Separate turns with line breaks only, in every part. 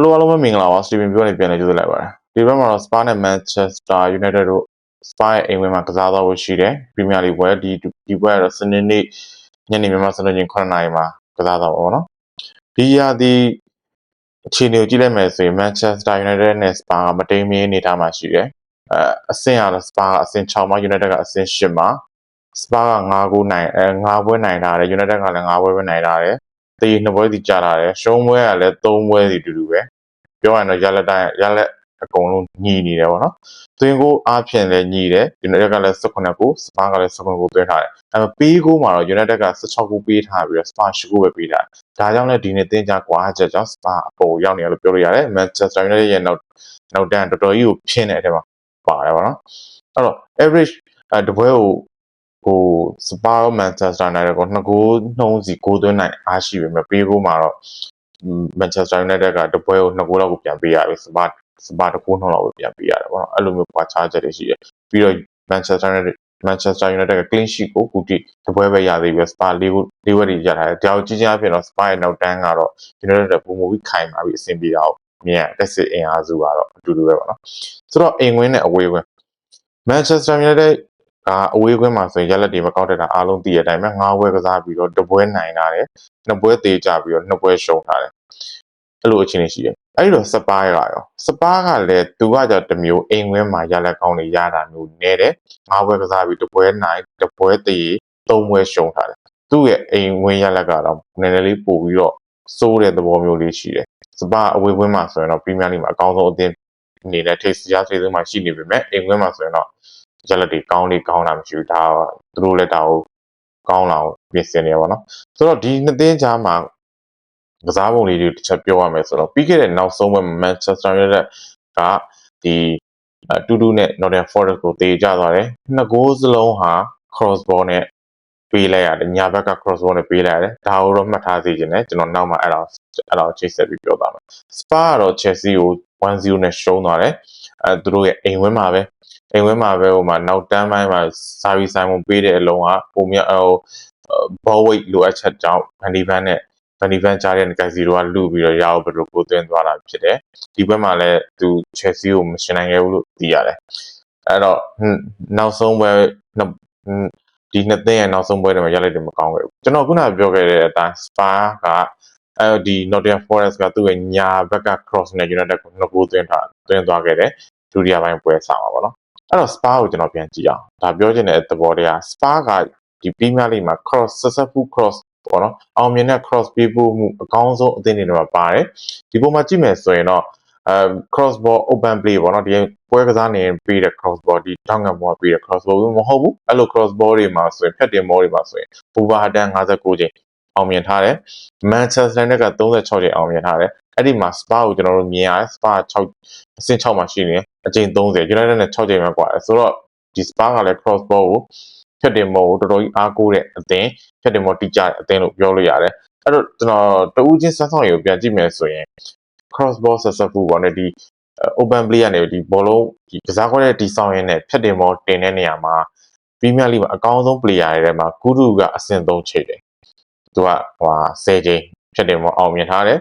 Hello အားလုံးပဲမင်္ဂလာပါစတီဗင်ပြောနေပြန်လဲကြိုးစားလိုက်ပါတယ်ဒီဘက်မှာတော့ Spa နဲ့ Manchester United တို့ Spa ရဲ့အိမ်ဝင်းမှာကစားသွားဖို့ရှိတယ်ပရီးမီးယားလိပွဲဒီဒီပွဲကတော့စနေနေ့ညနေမြန်မာစံတော်ချိန်9နာရီမှာကစားသွားပါဘောနော်ဒီရာဒီအခြေအနေကိုကြည့်လိုက်မယ်ဆိုရင် Manchester United နဲ့ Spa ကမတိမ်မင်းနေထားမှာရှိတယ်အဲအဆင့်ကတော့ Spa ကအဆင့်6မှာ United ကအဆင့်8မှာ Spa က9ကိုနိုင်အဲ9ပွဲနိုင်ထားတယ် United ကလည်း9ပွဲပဲနိုင်ထားတယ် တေးနှစ်ပွဲစီကြာလာတယ်ရှုံးပွဲကလည်း3ပွဲစီတူတူပဲပြောရရင်တော့ရလက်တိုင်းရလက်အကုန်လုံးညီနေတယ်ပေါ့နော်သွင်းကိုအားဖြင့်လည်းညီတယ် United ကလည်း18ကို Spa ကလည်း18ကိုသွင်းထားတယ်အဲပေးကိုမှာတော့ United က16ကိုပေးထားပြီးတော့ Spa 10ကိုပဲပေးထားတယ်ဒါကြောင့်လည်းဒီနေ့တင်းကြကွာချက်ကြောင့် Spa အပေါ်ရောက်နေရလို့ပြောလို့ရတယ် Manchester United ရဲ့နောက်နောက်တန်းတော်တော်ကြီးကိုဖြင်းတဲ့အထက်မှာပါတယ်ပေါ့နော်အဲ့တော့ average အဲတပွဲကို ဟိုစပါရောမန်ချက်စတာနိုင်ကိုနှစ်ကိုနှုံးစီကိုသွင်းနိုင်အားရှိပေမဲ့ပေးဖို့မှာတော့မန်ချက်စတာယူနိုက်တက်ကတပွဲကိုနှစ်ကိုလောက်ကိုပြန်ပေးရပြီစပါစပါတကိုနှုံးလောက်ကိုပြန်ပေးရတယ်ပေါ့နော်အဲ့လိုမျိုးပွားချချက်တွေရှိတယ်ပြီးတော့မန်ချက်စတာယူနိုက်တက်မန်ချက်စတာယူနိုက်တက်က clean sheet ကိုခုထိတပွဲပဲရသေးပြီးစပါလေးကိုလေးဝက်တွေရထားတယ်ကြောက်ကြီးကြီးအဖြစ်တော့စပါရဲ့နောက်တန်းကတော့ဒီလိုတဲ့ပုံမူပြီးခိုင်ပါပြီးအဆင်ပြေတာကိုမြင်တက်စစ်အင်အားစုကတော့အတူတူပဲပေါ့နော်ဆိုတော့အိမ်ဝင်းနဲ့အဝေးဝင်းမန် ချက်စတာယူနိုက်တက်ကအဝေးကွင်းမှာဆိုရင်ရက်လက်တွေမကောက်တဲ့တာအားလုံးသိရတဲ့အတိုင်းပဲငါးပွဲကစားပြီးတော့တပွဲနိုင်တာတယ်နှစ်ပွဲသေးကြပြီးတော့နှစ်ပွဲရှုံးထားတယ်အဲ့လိုအခြေအနေရှိတယ်အဲ့တော့စပါးရရောစပါးကလည်းသူကကြတမျိုးအိမ်ဝင်းမှာရက်လက်ကောင်းတွေရတာမျိုးနဲတယ်ငါးပွဲကစားပြီးတပွဲနိုင်တပွဲသေးသုံးပွဲရှုံးထားတယ်သူ့ရဲ့အိမ်ဝင်းရက်လက်ကတော့နည်းနည်းလေးပို့ပြီးတော့စိုးတဲ့သဘောမျိုးလေးရှိတယ်စပါးအဝေးကွင်းမှာဆိုရင်တော့ပရီးမီးယားလိမှာအကောင်းဆုံးအသင်းအနေနဲ့ထိပ်စီးရသေးသေးမှရှိနေပေမဲ့အိမ်ကွင်းမှာဆိုရင်တော့ ရလက်တွေကောင်းလေးကောင်းတာမရှိဘူးဒါသူတို့လည်းဒါကိုကောင်းလာအောင်ပြင်ဆင်နေရပါတော့ဆိုတော့ဒီနှစ်သင်းကြားမှာကစားပုံလေးတွေတစ်ချက်ပြောရမယ်ဆိုတော့ပြီးခဲ့တဲ့နောက်ဆုံးပွဲ Manchester United ကဒီတူတူနဲ့ Nottingham Forest ကိုတေးကြသွားတယ်နှစ်ဂိုးစလုံးဟာ cross ball နဲ့ပေးလိုက်ရတယ်ညာဘက်က cross ball နဲ့ပေးလိုက်ရတယ်ဒါကိုတော့မှတ်ထားစေချင်တယ်ကျွန်တော်နောက်မှအဲ့ဒါအဲ့ဒါချိတ်ဆက်ပြီးပြောသွားမယ် Spa ကတော့ Chelsea ကို1-0နဲ့ရှုံးသွားတယ်အဲသူတို့ရဲ့အိမ်ဝင်းမှာပဲ အိမ်ဝင်းမှာပဲဟိုမှာနောက်တန်းပိုင်းမှာစာရီဆိုင်ဝင်ပေးတဲ့အလုံးကပုံမြဟိုဘောဝိတ်လိုအပ်ချက်ကြောင့်ဗန်ဒီဗန်နဲ့ဗန်ဒီဗန်ကြားတဲ့ဂိုင်စီတို့ကလူပြီးတော့ရအောင်ဘယ်လိုကိုသွင်းသွားတာဖြစ်တယ်ဒီဘက်မှာလည်းသူချယ်ဆီကိုမရှင်နိုင်ခဲ့ဘူးလို့သိရတယ်အဲ့တော့နောက်ဆုံးပွဲဒီနှစ်သင်းရဲ့နောက်ဆုံးပွဲတွေမှာရလိုက်တယ်မကောင်းခဲ့ဘူးကျွန်တော်ခုနပြောခဲ့တဲ့အတိုင်း Spa ကအဲဒီ Nottingham Forest ကသူ့ရဲ့ညာဘက်က cross နဲ့ United ကိုနှစ်ကိုသွင်းထားသွင်းသွားခဲ့တယ်ဒုတိယပိုင်းပွဲဆောင်ပါဘောနော် အဲ့တော့ Spa ကိုကျွန်တော်ပြန်ကြည့်အောင်ဒါပြောချင်တဲ့သဘောတရား Spa ကဒီ Premier League မှာ cross successful cross ပေါ့နော်အောင်မြင်တဲ့ cross ပေးဖို့မှုအကောင်းဆုံးအသင်းတွေမှာပါတယ်ဒီပုံမှာကြည့်မယ်ဆိုရင်တော့အဲ cross ball open play ပေါ့နော်ဒီပွဲကစားနေပြီးတဲ့ cross ball ဒီတောင်းငံဘောပြီးတဲ့ cross ball မဟုတ်ဘူးအဲ့လို cross ball တွေမှာဆိုရင်ဖြတ်တင် ball တွေမှာဆိုရင် Wolverhampton 59ချိန်အောင်မြင်ထားတယ် Manchester United က36ချိန်အောင်မြင်ထားတယ် အဲ့ဒီမှာ Spa ကိုကျွန်တော်တို့မြင်ရတယ် Spa 6အဆင့်6မှာရှိနေအချိန်30 United နဲ့6ချိန်ပဲกว่าဆိုတော့ဒီ Spa ကလည်း cross ball ကိုဖြတ်တင်မောကိုတော်တော်ကြီးအားကိုးတဲ့အသင်းဖြတ်တင်မောတိကျတဲ့အသင်းလို့ပြောလို့ရတယ်အဲ့တော့ကျွန်တော်တဦးချင်းဆက်ဆောင်ရကိုပြန်ကြည့်မယ်ဆိုရင် cross ball successful ပေါ့နော်ဒီ open play ကနေဒီဘောလုံးဒီကစားခွင့်တဲ့တီဆောင်ရင်းနဲ့ဖြတ်တင်မောတင်တဲ့နေရာမှာ Premier League မှာအကောင်းဆုံး player တွေထဲမှာကူရူကအဆင့်3ချိန်တယ်သူကဟို10ချိန်ဖြတ်တင်မောအောင်မြင်ထားတယ်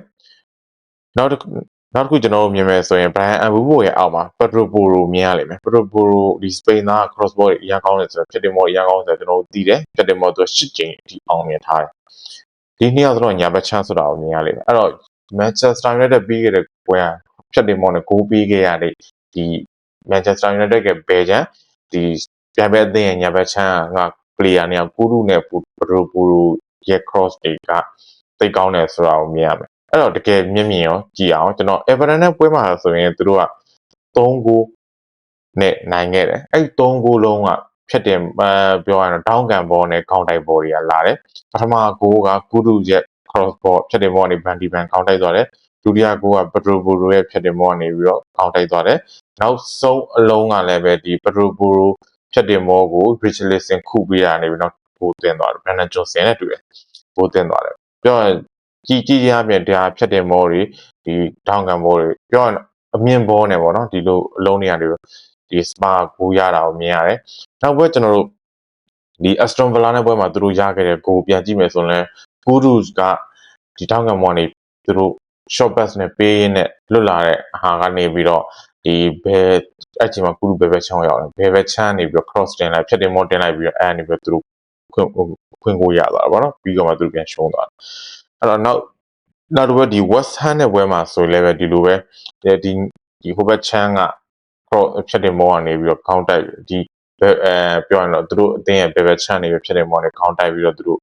နောက်တစ်ခုနောက်တစ်ခုကျွန်တော်တို့မြင်မယ်ဆိုရင် Brian Abubo ရဲ့အောက်မှာ Pedro Porro မြင်ရလိမ့်မယ် Pedro Porro ဒီ Spain သား cross ball အရင်ကောင်းတယ်ဆိုတော့ဖြတ်တင်မော်အရင်ကောင်းတယ်ဆိုတော့ကျွန်တော်တို့သိတယ်ဖြတ်တင်မော်သူရှစ်ကြိမ်အထိအောင်မြင်ထားတယ်ဒီနှစ်ယောက်ဆိုတော့ညာဘက်ချမ်းဆိုတာကိုမြင်ရလိမ့်မယ်အဲ့တော့ Manchester United ပြီးခဲ့တဲ့ပွဲကဖြတ်တင်မော်နဲ့ဂိုးပေးခဲ့ရတဲ့ဒီ Manchester United ကဘယ်ချမ်းဒီပြိုင်ပွဲအသင်းရဲ့ညာဘက်ချမ်းက player နေရာကိုရုနဲ့ Pedro Porro ရဲ့ cross တွေကသိကောင်းတယ်ဆိုတာကိုမြင်ရမယ် အဲ့တော့တကယ်မျက်မြင်ရောကြည်အောင်ကျွန်တော် Everton နဲ့ပွဲမှာဆိုရင်သူတို့က3ဂိုးနဲ့နိုင်ခဲ့တယ်အဲ့3ဂိုးလုံးကဖြတ်တင်အဲပြောရရင်တောင်းကန်ဘောနဲ့ခေါင်းတိုက်ဘောတွေကလာတယ်ပထမဂိုးကကုရုရဲ့ cross ball ဖြတ်တင်ဘောကနေဘန်ဒီဘန်ခေါင်းတိုက်သွားတယ်ဒုတိယဂိုးကပဒရိုဘူရိုရဲ့ဖြတ်တင်ဘောကနေပြီးတော့ခေါင်းတိုက်သွားတယ်နောက်ဆုံးအလုံးကလည်းပဲဒီပဒရိုဘူရိုဖြတ်တင်ဘောကို Richarlison ခုပေးရနေပြီးတော့ဂိုးတင်သွားတယ် Brandon Johnson နဲ့တွေ့တယ်ဂိုးတင်သွားတယ်ပြောရရင် ကြီးကြီးရပြင်တရားဖြတ်တင်ဘောတွေဒီထောင်ကန်ဘောတွေပြောရင်အမြင့်ဘောနဲ့ပေါ့နော်ဒီလိုအလုံးတွေရတယ်ဒီ spa ကိုရတာကိုမြင်ရတယ်နောက်ဘက်ကျွန်တော်တို့ဒီ Aston Villa နဲ့ပွဲမှာသူတို့ရခဲ့တဲ့ဂိုးပြန်ကြည့်မယ်ဆိုရင် Kudus ကဒီထောင်ကန်ဘောနေသူတို့ short pass နဲ့ပေးရင်းနဲ့လွတ်လာတဲ့ဟာကနေပြီးတော့ဒီဘယ်အဲ့ချိန်မှာကုလူဘယ်ဘက်ချောင်းရောက်လဲဘယ်ဘက်ချမ်းနေပြီးတော့ cross တင်လိုက်ဖြတ်တင်မောတင်လိုက်ပြီးတော့အဲ့အနေပြီးတော့သူတို့ခွင့်ခွင့်ကိုရသွားတာပေါ့နော်ပြီးတော့မှသူတို့ပြန်ရှုံးသွားတယ် အဲ့တော့နောက်နောက်တစ်ပတ်ဒီ West Ham နဲ့ပွဲမှာဆိုလည်းပဲဒီလိုပဲဒီဒီဟိုဘက်ချမ်းက cross ဖြတ်တင်မောကနေပြီးတော့ count တိုက်ဒီဘယ်အဲပြောရင်တော့သူတို့အတင်းရဲ့ဘယ်ဘက်ချမ်းနေပြီးဖြတ်တင်မောနဲ့ count တိုက်ပြီးတော့သူတို့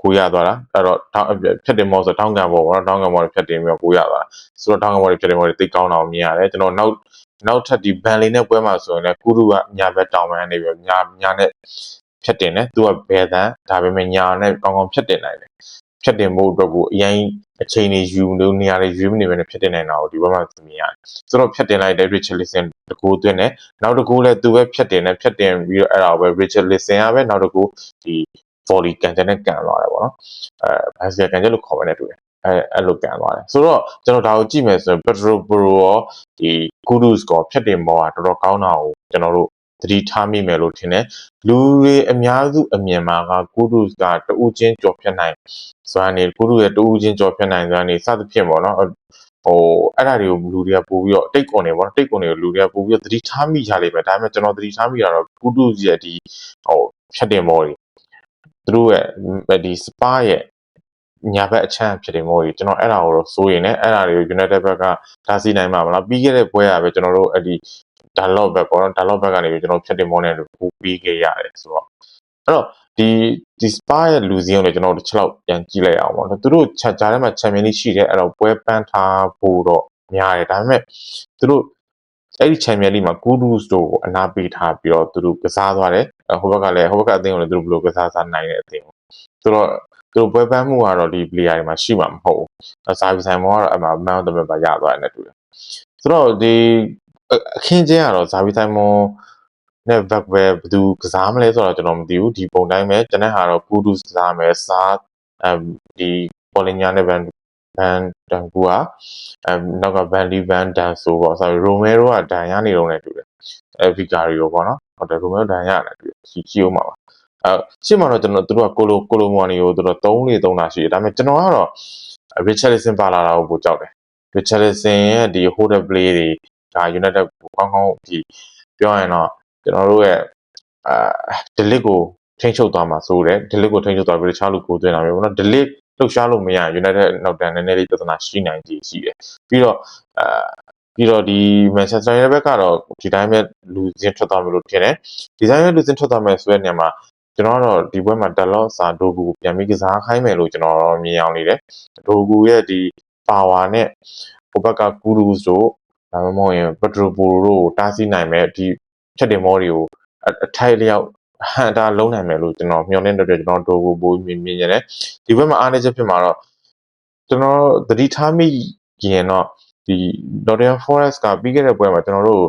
ကိုရသွားတာအဲ့တော့ထောင်းဖြတ်တင်မောဆိုတောင်းကန်ဘောပေါ့နော်တောင်းကန်ဘောဖြတ်တင်ပြီးတော့ကိုရသွားတာဆိုတော့တောင်းကန်ဘောဖြတ်တင်မောတွေသိကောင်းတာကိုမြင်ရတယ်ကျွန်တော်နောက်နောက်ထပ်ဒီဘန်လီနဲ့ပွဲမှာဆိုရင်လည်းကုရုကညာဘက်တောင်ပန်းနေပြီးတော့ညာညာနဲ့ဖြတ်တင်တယ်သူကဘယ်တန်းဒါပေမဲ့ညာနဲ့ကောင်းကောင်းဖြတ်တင်နိုင်တယ် ဖြတ်တင်မှုအတွက်ကိုအရင်အချိန်တွေယူလို့နေရာတွေယူမနေဘဲနဲ့ဖြတ်တင်နိုင်တာကိုဒီဘက်မှာမြင်ရတယ်ဆိုတော့ဖြတ်တင်လိုက်တဲ့ Richarlison တကူသွင်းတယ်နောက်တကူလည်းသူပဲဖြတ်တင်တယ်ဖြတ်တင်ပြီးတော့အဲ့ဒါကိုပဲ Richarlison ကပဲနောက်တကူဒီ volley ကန်တဲ့နဲ့ကန်သွားတယ်ပေါ့နော်အဲဘတ်စကကန်ချက်လို့ခေါ်မှန်းနေတူတယ်အဲအဲ့လိုကန်သွားတယ်ဆိုတော့ကျွန်တော်ဒါကိုကြည့်မယ်ဆိုရင် Pedro Porro ရောဒီ Kudus ကောဖြတ်တင်ဘောကတော်တော်ကောင်းတာကိုကျွန်တော်တို့ သတိထားမိမယ်လို့ထင်တယ်လူတွေအများစုအမြင်မှာက Kudus ကတူးချင်းကြော်ဖြတ်နိုင်စွမ်းနေ Kudus ရဲ့တူးချင်းကြော်ဖြတ်နိုင်စွမ်းနေစသဖြင့်ပေါ့နော်ဟိုအဲ့ဒါတွေကိုလူတွေကပို့ပြီးတော့တိတ်ကွန်နေပေါ့နော်တိတ်ကွန်တွေကိုလူတွေကပို့ပြီးတော့သတိထားမိကြလိမ့်မယ်ဒါပေမဲ့ကျွန်တော်သတိထားမိတာတော့ Kudus ရဲ့ဒီဟိုဖြတ်တင်ဘောတွေသူတို့ရဲ့ဒီ spa ရဲ့ညာဘက်အချမ်းဖြစ်တယ်မို့ကြီးကျွန်တော်အဲ့ဒါကိုတော့စိုးရင်လည်းအဲ့ဒါတွေကို United ဘက်ကဒါစီနိုင်မှာမလားပြီးခဲ့တဲ့ပွဲကပဲကျွန်တော်တို့အဲ့ဒီ dialogue ဘက်ပေါ့နော် dialogue ဘက်ကနေပြီးကျွန်တော်ဖြတ်တင်မောနဲ့ပူပြီးခဲ့ရတယ်ဆိုတော့အဲ့တော့ဒီဒီ spa ရဲ့လူစည်းအောင်လည်းကျွန်တော်တစ်ချက်လောက်ပြန်ကြည့်လိုက်အောင်ပေါ့နော်သူတို့ချက်ကြားထဲမှာ champion လေးရှိတယ်အဲ့တော့ပွဲပန်းထားဖို့တော့များတယ်ဒါပေမဲ့သူတို့အဲ့ဒီ champion league မှာ Kudus တို့ကိုအနာပေးထားပြီးတော့သူတို့ကစားသွားတယ်ဟိုဘက်ကလည်းဟိုဘက်ကအသင်းကိုလည်းသူတို့ဘယ်လိုကစားစားနိုင်တဲ့အသင်းကိုဆိုတော့သူတို့ပွဲပန်းမှုကတော့ဒီ player တွေမှာရှိမှာမဟုတ်ဘူးစာဗီဆိုင်မောကတော့အမှ man of the match ရသွားတယ်နဲ့တူတယ်ဆိုတော့ဒီ အခင်းချင်းကတော့ဇာဗီဆိုင်မောနဲ့ဘက်ပဲဘယ်သူကစားမလဲဆိုတော့ကျွန်တော်မသိဘူးဒီပုံတိုင်းပဲကျွန်တဲ့ဟာတော့ Kudus ကစားမယ်စားအဲဒီပေါ်လင်ညာနဲ့ဘန်ဘန်တန်ကူကအဲနောက်ကဘန်လီဘန်ဒန်ဆိုပေါ့ဆိုရိုမဲရိုကဒန်ရနေတော့လည်းတူတယ်အဲဗီကာရီယိုပေါ့နော်ဟုတ်တယ်ရိုမဲရိုဒန်ရတယ်တူစီချီယိုမှာပါအဲရှင်းမှာတော့ကျွန်တော်တို့ကကိုလိုကိုလိုမိုနီကိုတို့တော့3လေး3တာရှိတယ်ဒါပေမဲ့ကျွန်တော်ကတော့ Richarlison ပါလာတာကိုပိုကြောက်တယ် Richarlison ရဲ့ဒီ holder play တွေ ဒါ United ကိုကောင်းကောင်းဒီပြောရရင်တော့ကျွန်တော်တို့ရဲ့အာ delete ကိုထိန်းချုပ်သွားမှာဆိုတယ် delete ကိုထိန်းချုပ်သွားပြီးတခြားလူကိုသွင်းတာမျိုးပေါ့နော် delete လှုပ်ရှားလို့မရ United နောက်တန်းနည်းနည်းလေးပြဿနာရှိနိုင်ကြရှိတယ်ပြီးတော့အာပြီးတော့ဒီ Manchester United ဘက်ကတော့ဒီတိုင်းပဲလူစင်းထွက်သွားမယ်လို့ထင်တယ်ဒီတိုင်းပဲလူစင်းထွက်သွားမယ်ဆိုတဲ့နေရာမှာကျွန်တော်ကတော့ဒီဘက်မှာဒလော့စာဒိုဂူကိုပြန်ပြီးကစားခိုင်းမယ်လို့ကျွန်တော်မြင်အောင်နေတယ်ဒိုဂူရဲ့ဒီ power နဲ့ဟိုဘက်ကကူရူစ်တို့ ဒါမှမဟုတ်ရင်ပက်ထရိုပိုတို့ကိုတားဆီးနိုင်မဲ့ဒီချက်တင်မောတွေကိုအထိုက်လျောက်ဟန်တာလုံးနိုင်မယ်လို့ကျွန်တော်မျှော်လင့်တဲ့အတွက်ကျွန်တော်ဒိုဂူပိုမြင်မြင်ရတယ်ဒီဘက်မှာအားနည်းချက်ဖြစ်မှာတော့ကျွန်တော်သတိထားမိရင်တော့ဒီ Nottingham Forest ကပြီးခဲ့တဲ့ပွဲမှာကျွန်တော်တို့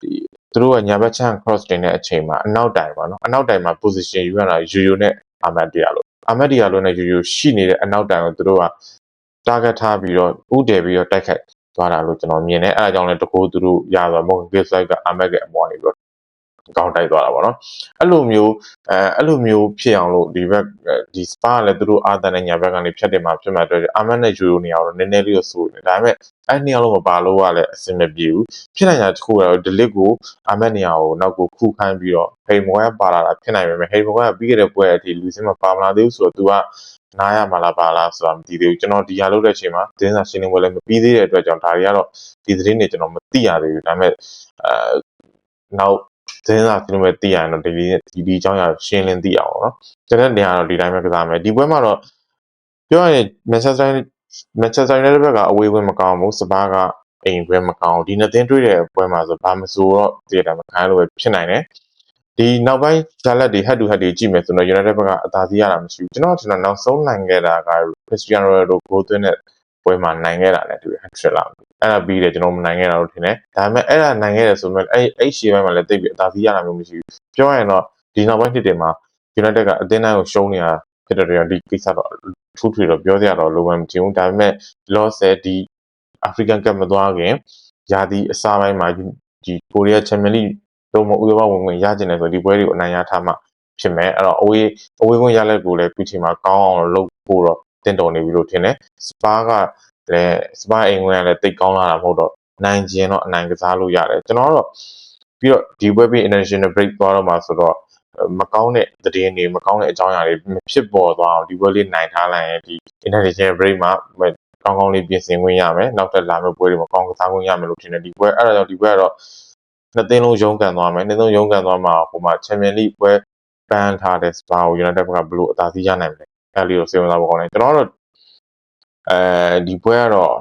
ဒီသူတို့ကညာဘက်ချမ်း cross တင်တဲ့အချိန်မှာအနောက်တိုင်ပါနော်အနောက်တိုင်မှာ position ယူရတာယူယူနဲ့အာမတ်တီယာလို့အာမတ်တီယာလို့နဲ့ယူယူရှိနေတဲ့အနောက်တိုင်ကိုသူတို့က target ထားပြီးတော့ဥတည်ပြီးတော့တိုက်ခိုက် သွားတာလို့ကျွန်တော်မြင်တယ်အဲအကြောင်းလည်းတကူသူတို့ရသွားမော်ဂစ်ဆိုက်ကအာမတ်ကအမောနေပြီးတော့ကောင်းတိုက်သွားတာပေါ့နော်အဲ့လိုမျိုးအဲအဲ့လိုမျိုးဖြစ်အောင်လို့ဒီဘက်ဒီ spa ကလည်းသူတို့အာသန်နဲ့ညာဘက်ကနေဖြတ်တင်มาဖြစ်မှာအတွက်အာမတ်နဲ့ယူရိုနေအောင်တော့နည်းနည်းလေးတော့စိုးနေဒါပေမဲ့အဲ့နှစ်ယောက်လုံးမပါလို့ကလည်းအဆင်မပြေဘူးဖြစ်နိုင်တာတခုကတော့ delete ကိုအာမတ်နေရာကိုနောက်ကိုခုခိုင်းပြီးတော့ဟိမ်မောကပါလာတာဖြစ်နိုင်ပေမဲ့ဟိမ်မောကပြီးခဲ့တဲ့ပွဲအထိလူစင်းမပါမလာသေးဘူးဆိုတော့ तू က နားရမှာလားပါလားဆိုတာမသိသေးဘူးကျွန်တော်ဒီဟာလုပ်တဲ့အချိန်မှာသတင်းစာရှင်းလင်းပွဲလည်းမပြီးသေးတဲ့အတွက်ကြောင့်ဒါတွေကတော့ဒီသတင်းတွေကျွန်တော်မသိရသေးဘူးဒါပေမဲ့အဲနောက်သတင်းစာကျွန်တော်ပဲသိရရင်တော့ဒီဒီဒီအကြောင်းအရာရှင်းလင်းသိအောင်ပေါ့နော်ကျွန်တော်နေရာတော့ဒီတိုင်းပဲကစားမယ်ဒီပွဲမှာတော့ပြောရရင် Manchester Manchester United ဘက်ကအဝေးဝင်မကောင်းဘူးစပါးကအိမ်ပွဲမကောင်းဒီနှစ်သင်းတွေ့တဲ့ပွဲမှာဆိုဘာမဆိုတော့ဒီတိုင်းမခိုင်းလို့ပဲဖြစ်နိုင်တယ် ဒီနောက်ပိုင်းဂျာလက်တွေ head to head တွေကြည့်မယ်ဆိုတော့ United ဘက်ကအသာစီးရတာမရှိဘူးကျွန်တော်ကျွန်တော်နောက်ဆုံးနိုင်ခဲ့တာက Cristiano Ronaldo ကိုသွင်းတဲ့ပွဲမှာနိုင်ခဲ့တာလည်းတူတယ် hat-trick လာအဲ့ဒါပြီးတယ်ကျွန်တော်မနိုင်ခဲ့တာလို့ထင်တယ်ဒါပေမဲ့အဲ့ဒါနိုင်ခဲ့တယ်ဆိုတော့အဲ့အဲ့ရှေ့ပိုင်းမှာလည်းတိတ်ပြီးအသာစီးရတာမျိုးမရှိဘူးပြောရရင်တော့ဒီနောက်ပိုင်းနှစ်တွေမှာ United ကအသင်းတိုင်းကိုရှုံးနေတာဖြစ်တဲ့တော့ဒီကိစ္စတော့ထူးထွေတော့ပြောစရာတော့လိုမှမထင်ဘူးဒါပေမဲ့ loss ဒီ African Cup မသွားခင်ယာဒီအစားပိုင်းမှာဒီကိုရီးယား Champions League တော့မဥရောပဝင်ဝင်ရကျင်တယ်ဆိုဒီပွဲတွေကိုအနိုင်ရထားမှဖြစ်မယ်အဲ့တော့အဝေးအဝေးဝင်ရလက်ကိုလည်းခုချိန်မှာကောင်းအောင်လုပ်ဖို့တော့တင်တော်နေပြီလို့ထင်တယ်စပါကတဲ့စပိုင်အိမ်ဝင်ကလည်းတိတ်ကောင်းလာတာမဟုတ်တော့နိုင်ကျင်တော့အနိုင်ကစားလို့ရတယ်ကျွန်တော်ကတော့ပြီးတော့ဒီ web international break သွားတော့မှာဆိုတော့မကောင်းတဲ့သတင်းတွေမကောင်းတဲ့အကြောင်းအရာတွေမဖြစ်ပေါ်သွားအောင်ဒီ web လေးနိုင်ထားလိုက်ရင်ဒီ international break မှာကောင်းကောင်းလေးပြင်ဆင်ခွင့်ရမယ်နောက်ထပ်လာမယ့်ပွဲတွေမှာကောင်းကစားခွင့်ရမယ်လို့ထင်တယ်ဒီပွဲအဲ့ဒါကြောင့်ဒီပွဲကတော့ နှစ်သင်းလုံးရုန်းကန်သွားမယ်နှစ်သင်းလုံးရုန်းကန်သွားမှာဟိုမှာ Champions League ပွဲပန်းထားတဲ့ Spa ကို United ဘက်ကဘယ်လိုအသာစီးရနိုင်မလဲအဲ့လေးကိုစဉ်းစားဖို့ကောင်းတယ်ကျွန်တော်ကတော့အဲဒီပွဲကတော့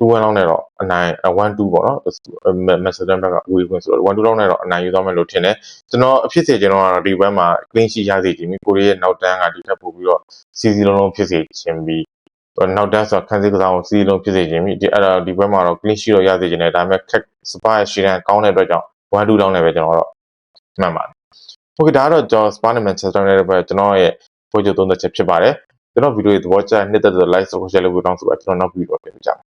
2-1လောက်နဲ့တော့အနိုင်1-2ပေါ့နော်မက်ဆယ်ဒန်ဘက်ကဝေးခွင့်ဆိုတော့1-2လောက်နဲ့တော့အနိုင်ယူသွားမယ်လို့ထင်တယ်ကျွန်တော်အဖြစ်စေကျွန်တော်ကတော့ဒီပွဲမှာ clean sheet ရစေချင်ပြီကိုရီးရဲ့နောက်တန်းကဒီထက်ပိုပြီးတော့စီစီလုံးလုံးဖြစ်စေချင်ပြီနောက်တန်းဆိုခန်းစည်းကစားအောင်စီစီလုံးဖြစ်စေချင်ပြီဒီအဲ့ဒါဒီပွဲမှာတော့ clean sheet တော့ရစေချင်တယ်ဒါပေမဲ့ခက်စပါးရှီရန်ကောင်းတဲ့အတွက်ကြောင့် 1 2 down နဲ့ပဲကျွန်တော်ကတော့မှတ်ပါတယ်။ Okay ဒါကတော့ကျွန်တော် Spanish Manchester United ပဲကျွန်တော်ရဲ့ပွဲကြိုသုံးသပ်ချက်ဖြစ်ပါတယ်။ကျွန်တော်ဗီဒီယိုသဘောကျတဲ့နှစ်သက်တဲ့ like subscribe လုပ်ပြီးတောင်းဆိုပါကျွန်တော်နောက်ဗီဒီယိုပြန်ကြပါ